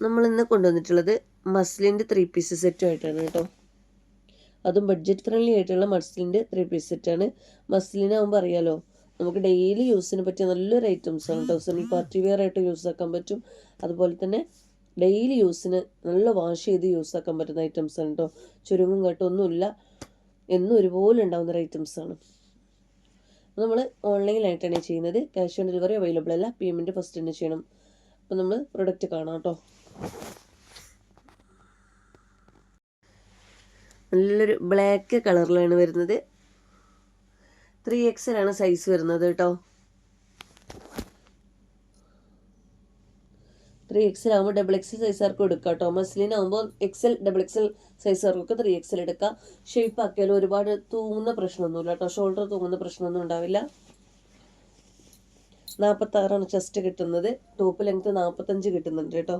നമ്മൾ ഇന്ന് കൊണ്ടുവന്നിട്ടുള്ളത് മസ്ലിന്റെ ത്രീ പീസ് സെറ്റുമായിട്ടാണ് കേട്ടോ. അതും ബഡ്ജറ്റ് ഫ്രണ്ട്ലി ആയിട്ടുള്ള മസ്ലിന്റെ ത്രീ പീസ് സെറ്റാണ് മസ്ലിനാകുമ്പോൾ അറിയാലോ നമുക്ക് ഡെയിലി യൂസിന് പറ്റിയ നല്ലൊരു ഐറ്റംസ് ആണ് കേട്ടോ. സെമി പാർട്ടി വെയർ ആയിട്ട് യൂസ് ആക്കാൻ പറ്റും. അതുപോലെ തന്നെ ഡെയിലി യൂസിന് നല്ല വാഷ് ചെയ്ത് യൂസ് ആക്കാൻ പറ്റുന്ന ഐറ്റംസ് ആണ് കേട്ടോ. ചുരുങ്ങും കേട്ടൊന്നുമില്ല. എന്നും ഒരുപോലെ ഉണ്ടാകുന്ന ഒരു ആണ്. നമ്മൾ ഓൺലൈനിലായിട്ടാണ് ചെയ്യുന്നത്. ക്യാഷ് ഓൺ ഡെലിവറി അവൈലബിൾ അല്ല. പേയ്മെന്റ് ഫസ്റ്റ് തന്നെ ചെയ്യണം. അപ്പോൾ നമ്മൾ പ്രൊഡക്റ്റ് കാണാം കേട്ടോ. നല്ലൊരു ബ്ലാക്ക് കളറിലാണ് വരുന്നത്. ത്രീ എക്സലാണ് സൈസ് വരുന്നത് കേട്ടോ. ത്രീ എക്സൽ ആകുമ്പോൾ ഡബിൾ എക്സൽ സൈസുകാർക്ക് എടുക്കാം കേട്ടോ. മസ്ലിൻ ആകുമ്പോൾ എക്സൽ ഡബിൾ എക്സൽ സൈസുകാർക്കൊക്കെ ത്രീ എക്സൽ എടുക്കാം. ഷേപ്പ് ആക്കിയാലും ഒരുപാട് തൂങ്ങുന്ന പ്രശ്നമൊന്നുമില്ല കേട്ടോ. ഷോൾഡർ തൂങ്ങുന്ന പ്രശ്നമൊന്നും ഉണ്ടാവില്ല. നാൽപ്പത്താറാണ് ചെസ്റ്റ് കിട്ടുന്നത്. ടോപ്പ് ലെങ്ത്ത് നാൽപ്പത്തഞ്ച് കിട്ടുന്നുണ്ട് കേട്ടോ.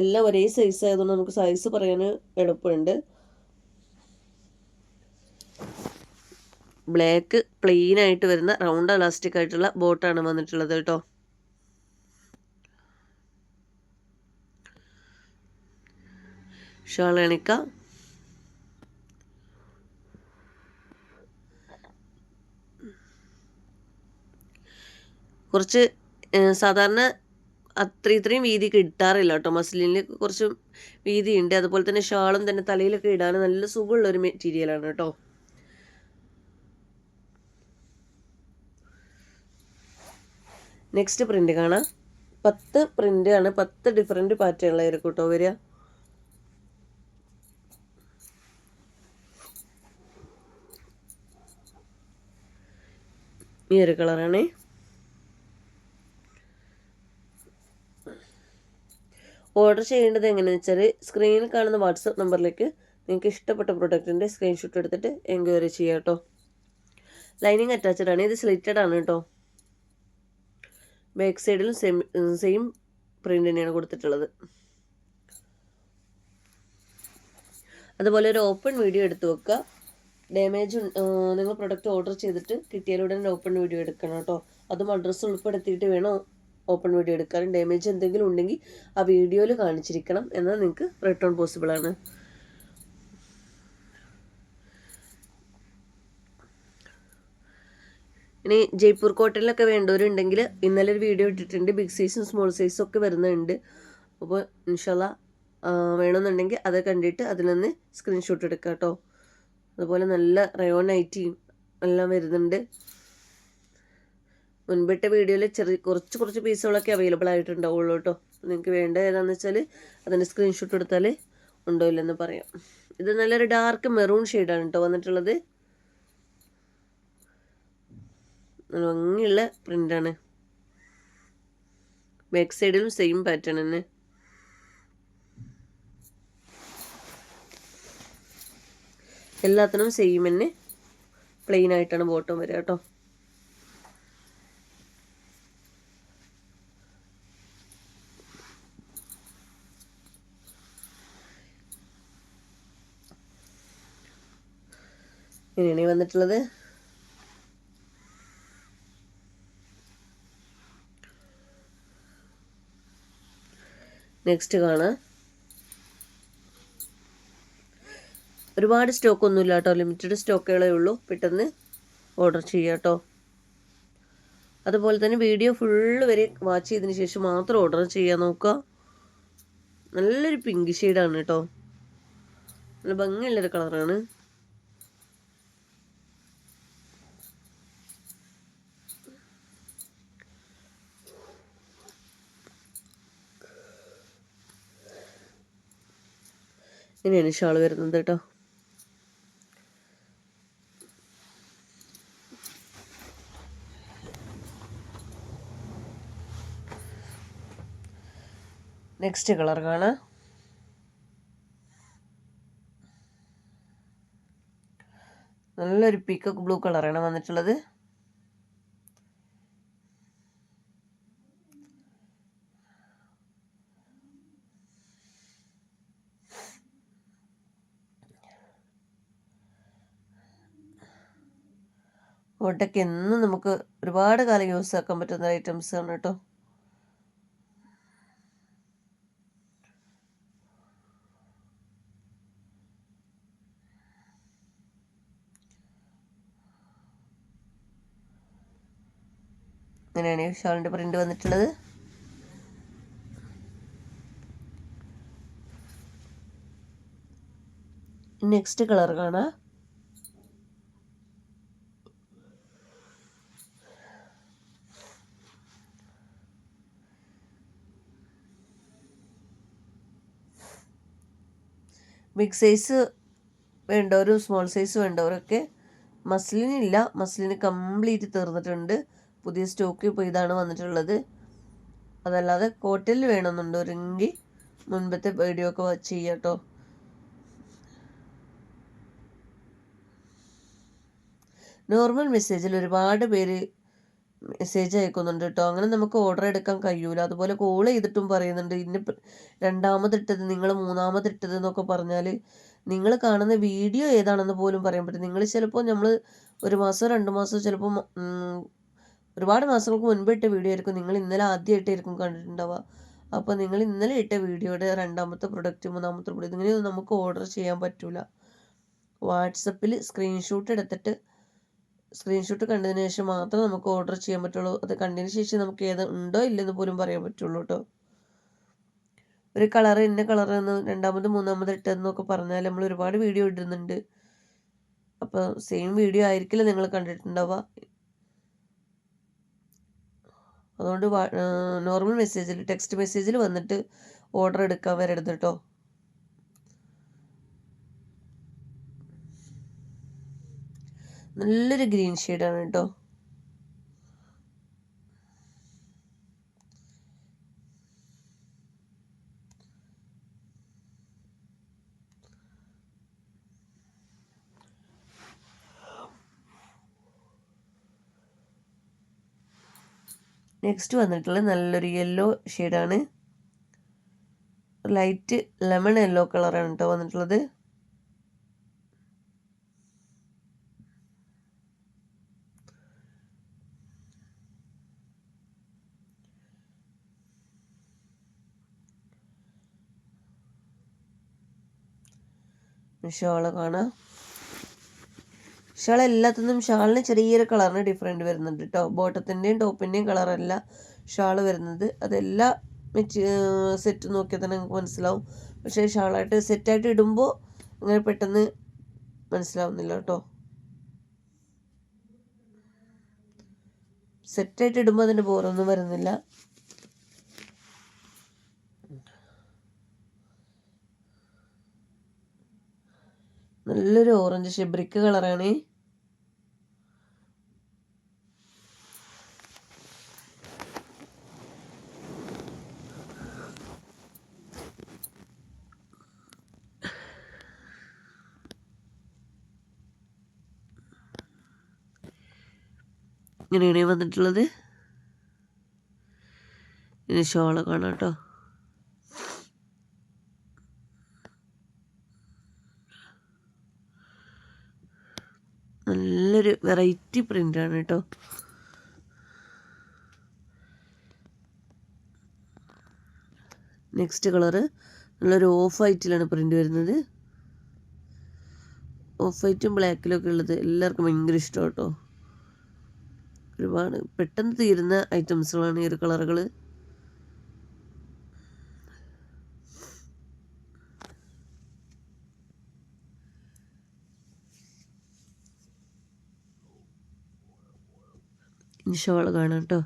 എല്ലാം ഒരേ സൈസ് ആയതുകൊണ്ട് നമുക്ക് സൈസ് പറയാൻ എളുപ്പമുണ്ട്. ബ്ലാക്ക് പ്ലെയിൻ ആയിട്ട് വരുന്ന റൗണ്ട് ഇലാസ്റ്റിക് ആയിട്ടുള്ള ബോട്ടാണ് വന്നിട്ടുള്ളത് കേട്ടോ. ഷാളണിക്ക കുറച്ച് സാധാരണ അത്ര ഇത്രയും വീതി കിട്ടാറില്ല കേട്ടോ. മസ്ലിനിൽ കുറച്ച് വീതിയുണ്ട്. അതുപോലെ തന്നെ ഷാളും തന്നെ തലയിലൊക്കെ ഇടാൻ നല്ല സുഖമുള്ള ഒരു മെറ്റീരിയലാണ് കേട്ടോ. നെക്സ്റ്റ് പ്രിന്റ് കാണാം. പത്ത് പ്രിന്റ് ആണ്. പത്ത് ഡിഫറെന്റ് പാറ്റേണിലായിരിക്കും കേട്ടോ വരിക. ഈ ഒരു കളറാണേ ഓർഡർ ചെയ്യേണ്ടത് എങ്ങനെയാണെന്ന് വെച്ചാൽ സ്ക്രീനിൽ കാണുന്ന വാട്സപ്പ് നമ്പറിലേക്ക് നിങ്ങൾക്ക് ഇഷ്ടപ്പെട്ട പ്രൊഡക്റ്റിന്റെ സ്ക്രീൻഷോട്ട് എടുത്തിട്ട് എൻക്വയറി ചെയ്യാം കേട്ടോ ലൈനിങ് അറ്റാച്ച്ഡ് ആണ്. ഇത് സ്ലിറ്റഡ് ആണ് കേട്ടോ ബാക്ക് സൈഡിലും സെയിം സെയിം പ്രിന്റ് തന്നെയാണ് കൊടുത്തിട്ടുള്ളത്. അതുപോലെ ഒരു ഓപ്പൺ വീഡിയോ എടുത്ത് വെക്കുക. ഡാമേജ് നിങ്ങൾ പ്രൊഡക്റ്റ് ഓർഡർ ചെയ്തിട്ട് കിട്ടിയാലുടൻ ഓപ്പൺ വീഡിയോ എടുക്കണം കേട്ടോ അതും അഡ്രസ്സ് ഉൾപ്പെടുത്തിയിട്ട് വേണം ഓപ്പൺ വീഡിയോ എടുക്കാനും ഡാമേജ് എന്തെങ്കിലും ഉണ്ടെങ്കിൽ ആ വീഡിയോയിൽ കാണിച്ചിരിക്കണം എന്നാൽ നിങ്ങൾക്ക് റിട്ടേൺ പോസിബിൾ ആണ്. ഇനി ജയ്പൂർ കോട്ടണിലൊക്കെ വേണ്ടവരുണ്ടെങ്കിൽ ഇന്നലെ ഒരു വീഡിയോ ഇട്ടിട്ടുണ്ട്. ബിഗ് സൈസും സ്മോൾ സൈസും ഒക്കെ വരുന്നുണ്ട്. അപ്പോൾ ഇൻഷല്ല വേണമെന്നുണ്ടെങ്കിൽ അത് കണ്ടിട്ട് അതിൽ നിന്ന് സ്ക്രീൻഷോട്ട് എടുക്കാം കേട്ടോ. അതുപോലെ നല്ല റയോൺ നൈറ്റിയും എല്ലാം വരുന്നുണ്ട്. മുൻപിട്ട വീഡിയോയിൽ ചെറിയ കുറച്ച് കുറച്ച് പീസുകളൊക്കെ അവൈലബിൾ ആയിട്ടുണ്ടാവുള്ളൂ കേട്ടോ നിങ്ങൾക്ക് വേണ്ട ഏതാണെന്ന് വെച്ചാൽ അതിന്റെ സ്ക്രീൻഷോട്ട് എടുത്താൽ ഉണ്ടോ ഇല്ലെന്ന് പറയാം. ഇത് നല്ലൊരു ഡാർക്ക് മെറൂൺ ഷെയ്ഡാണ് കേട്ടോ വന്നിട്ടുള്ളത്. നല്ല ഭംഗിയുള്ള പ്രിന്റാണ് ബാക്ക് സൈഡിലും സെയിം പാറ്റേൺ തന്നെ. എല്ലാത്തിനും സെയിം തന്നെ പ്ലെയിൻ ആയിട്ടാണ് ബോട്ടം വരിക കേട്ടോ ഇങ്ങനെയാണ് വന്നിട്ടുള്ളത്. നെക്സ്റ്റ് കാണാം. ഒരുപാട് സ്റ്റോക്ക് ഒന്നുമില്ല കേട്ടോ ലിമിറ്റഡ് സ്റ്റോക്കുകളേ ഉള്ളൂ. പെട്ടെന്ന് ഓർഡർ ചെയ്യുക കേട്ടോ അതുപോലെ തന്നെ വീഡിയോ ഫുള്ള് വരെ വാച്ച് ചെയ്തതിന് ശേഷം മാത്രം ഓർഡർ ചെയ്യാൻ നോക്കുക. നല്ലൊരു പിങ്ക് ഷെയ്ഡാണ് കേട്ടോ. നല്ല ഭംഗിയുള്ളൊരു കളറാണ് ഇങ്ങനെയാണ് ഷാൾ വരുന്നത് കേട്ടോ. നെക്സ്റ്റ് കളർ കാണാം. നല്ലൊരു പീക്കോക്ക് ബ്ലൂ കളറാണ് വന്നിട്ടുള്ളത്. കൊണ്ടൊക്കെ എന്നും നമുക്ക് ഒരുപാട് കാലം യൂസ് ആക്കാൻ പറ്റുന്ന ഐറ്റംസ് ആണ് കേട്ടോ. അങ്ങനെയാണ് ഷാളിന്റെ പ്രിന്റ് വന്നിട്ടുള്ളത്. നെക്സ്റ്റ് കളർ കാണാം. ബിഗ് സൈസ് വേണ്ടവരും സ്മോൾ സൈസ് വേണ്ടവരൊക്കെ മസ്ലിനില്ല മസ്ലിന് കംപ്ലീറ്റ് തീർന്നിട്ടുണ്ട്. പുതിയ സ്റ്റോക്ക് ഇപ്പോൾ ഇതാണ് വന്നിട്ടുള്ളത്. അതല്ലാതെ കോട്ടിൽ വേണമെന്നുണ്ടെങ്കിൽ മുൻപത്തെ വീഡിയോ ഒക്കെ ചെയ്യാം കേട്ടോ നോർമൽ മെസ്സേജിൽ ഒരുപാട് പേര് മെസ്സേജ് അയക്കുന്നുണ്ട് കേട്ടോ അങ്ങനെ നമുക്ക് ഓർഡർ എടുക്കാൻ കഴിയൂല. അതുപോലെ കോൾ ചെയ്തിട്ടും പറയുന്നുണ്ട്. ഇന്ന രണ്ടാമതിട്ടത് നിങ്ങൾ മൂന്നാമതിട്ടത് എന്നൊക്കെ പറഞ്ഞാൽ നിങ്ങൾ കാണുന്ന വീഡിയോ ഏതാണെന്ന് പോലും പറയാൻ പറ്റും നിങ്ങൾ ചിലപ്പോൾ നമ്മൾ ഒരു മാസം രണ്ട് മാസം ചിലപ്പോൾ ഒരുപാട് മാസങ്ങൾക്ക് മുൻപ് ഇട്ട വീഡിയോ ആയിരിക്കും. നിങ്ങൾ ഇന്നലെ ആദ്യമായിട്ടായിരിക്കും കണ്ടിട്ടുണ്ടാവുക. അപ്പോൾ നിങ്ങൾ ഇന്നലെ ഇട്ട വീഡിയോയുടെ രണ്ടാമത്തെ പ്രൊഡക്റ്റ് മൂന്നാമത്തെ പ്രൊഡക്റ്റ് ഇങ്ങനെയൊന്നും നമുക്ക് ഓർഡർ ചെയ്യാൻ പറ്റൂല. വാട്സപ്പിൽ സ്ക്രീൻഷോട്ട് എടുത്തിട്ട് സ്ക്രീൻഷോട്ട് കണ്ടതിന് ശേഷം മാത്രം നമുക്ക് ഓർഡർ ചെയ്യാൻ പറ്റുള്ളൂ. അത് കണ്ടതിന് ശേഷം നമുക്ക് ഏത് ഉണ്ടോ ഇല്ലെന്ന് പോലും പറയാൻ പറ്റുള്ളൂ കേട്ടോ ഒരു കളർ ഇന്ന കളർ എന്ന് രണ്ടാമത് മൂന്നാമത് ഇട്ടതെന്നൊക്കെ പറഞ്ഞാൽ നമ്മൾ ഒരുപാട് വീഡിയോ ഇടുന്നുണ്ട്. അപ്പോൾ സെയിം വീഡിയോ ആയിരിക്കില്ല നിങ്ങൾ കണ്ടിട്ടുണ്ടാവുക. അതുകൊണ്ട് നോർമൽ മെസ്സേജിൽ ടെക്സ്റ്റ് മെസ്സേജിൽ വന്നിട്ട് ഓർഡർ എടുക്കാൻ വരരുത് കേട്ടോ നല്ലൊരു ഗ്രീൻ ഷെയ്ഡാണ് കേട്ടോ. നെക്സ്റ്റ് വന്നിട്ടുള്ള നല്ലൊരു യെല്ലോ ഷെയ്ഡാണ് ലൈറ്റ് ലെമൺ യെല്ലോ കളറാണ് കേട്ടോ വന്നിട്ടുള്ളത്. ഷാൾ കാണാം. ഷാൾ എല്ലാത്തിനും ഷാളിന് ചെറിയൊരു കളറിന് ഡിഫറെന്റ് വരുന്നുണ്ട് കേട്ടോ ബോട്ടത്തിന്റെയും ടോപ്പിന്റെയും കളറല്ല ഷാൾ വരുന്നത്. അതെല്ലാ മെച്ച് സെറ്റ് നോക്കിയാൽ തന്നെ നിങ്ങൾക്ക് മനസ്സിലാവും. പക്ഷേ ഷാളായിട്ട് സെറ്റായിട്ട് ഇടുമ്പോൾ അങ്ങനെ പെട്ടെന്ന് മനസ്സിലാവുന്നില്ല കേട്ടോ സെറ്റായിട്ട് ഇടുമ്പോൾ അതിന്റെ ബോറൊന്നും വരുന്നില്ല. നല്ലൊരു ഓറഞ്ച് ഷെബ്രിക്ക് കളറാണ്. ഇങ്ങനെയാണ് വന്നിട്ടുള്ളത്. ഇനി ഷോൾ കാണാം കേട്ടോ. നല്ലൊരു വെറൈറ്റി പ്രിന്റാണ് കേട്ടോ. നെക്സ്റ്റ് കളറ് നല്ലൊരു ഓഫ് വൈറ്റിലാണ് പ്രിന്റ് വരുന്നത്. ഓഫ് വൈറ്റും ബ്ലാക്കിലും ഒക്കെ ഉള്ളത് എല്ലാവർക്കും ഭയങ്കര ഇഷ്ടമാണ് കേട്ടോ ഒരുപാട് പെട്ടെന്ന് തീരുന്ന ഐറ്റംസുകളാണ് ഈ ഒരു കളറുകൾ ഷോൾ കാണാം കേട്ടോ.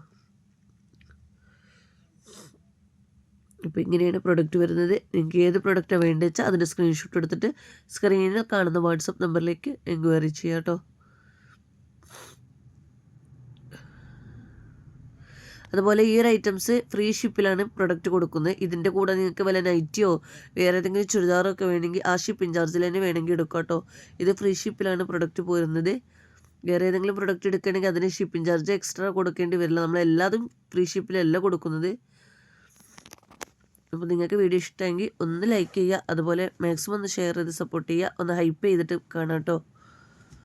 അപ്പോൾ ഇങ്ങനെയാണ് പ്രൊഡക്റ്റ് വരുന്നത്. നിങ്ങൾക്ക് ഏത് പ്രൊഡക്റ്റാണ് വേണ്ടത് വെച്ചാൽ അതിന്റെ സ്ക്രീൻഷോട്ട് എടുത്തിട്ട് സ്ക്രീനിൽ കാണുന്ന വാട്സപ്പ് നമ്പറിലേക്ക് എൻക്വയറി ചെയ്യാം കേട്ടോ. അതുപോലെ ഈ ഒരു ഐറ്റംസ് ഫ്രീ ഷിപ്പിലാണ് പ്രൊഡക്റ്റ് കൊടുക്കുന്നത്. ഇതിന്റെ കൂടെ നിങ്ങൾക്ക് വല്ല നൈറ്റിയോ വേറെ ഏതെങ്കിലും ചുരിദാറോ ഒക്കെ വേണമെങ്കിൽ ആ ഷിപ്പിംഗ് ചാർജിൽ തന്നെ വേണമെങ്കിൽ എടുക്കാം കേട്ടോ. ഇത് ഫ്രീ ഷിപ്പിലാണ് പ്രൊഡക്റ്റ് പോരുന്നത്. വേറെ ഏതെങ്കിലും പ്രൊഡക്റ്റ് എടുക്കുകയാണെങ്കിൽ അതിന് ഷിപ്പിംഗ് ചാർജ് എക്സ്ട്രാ കൊടുക്കേണ്ടി വരില്ല. നമ്മൾ എല്ലാതും ഫ്രീ ഷിപ്പിലല്ല കൊടുക്കുന്നത്. അപ്പോൾ നിങ്ങൾക്ക് വീഡിയോ ഇഷ്ടമെങ്കിൽ ഒന്ന് ലൈക്ക് ചെയ്യുക. അതുപോലെ മാക്സിമം ഒന്ന് ഷെയർ ചെയ്ത് സപ്പോർട്ട് ചെയ്യുക. ഒന്ന് ഹൈപ്പ് ചെയ്തിട്ട് കാണാം കേട്ടോ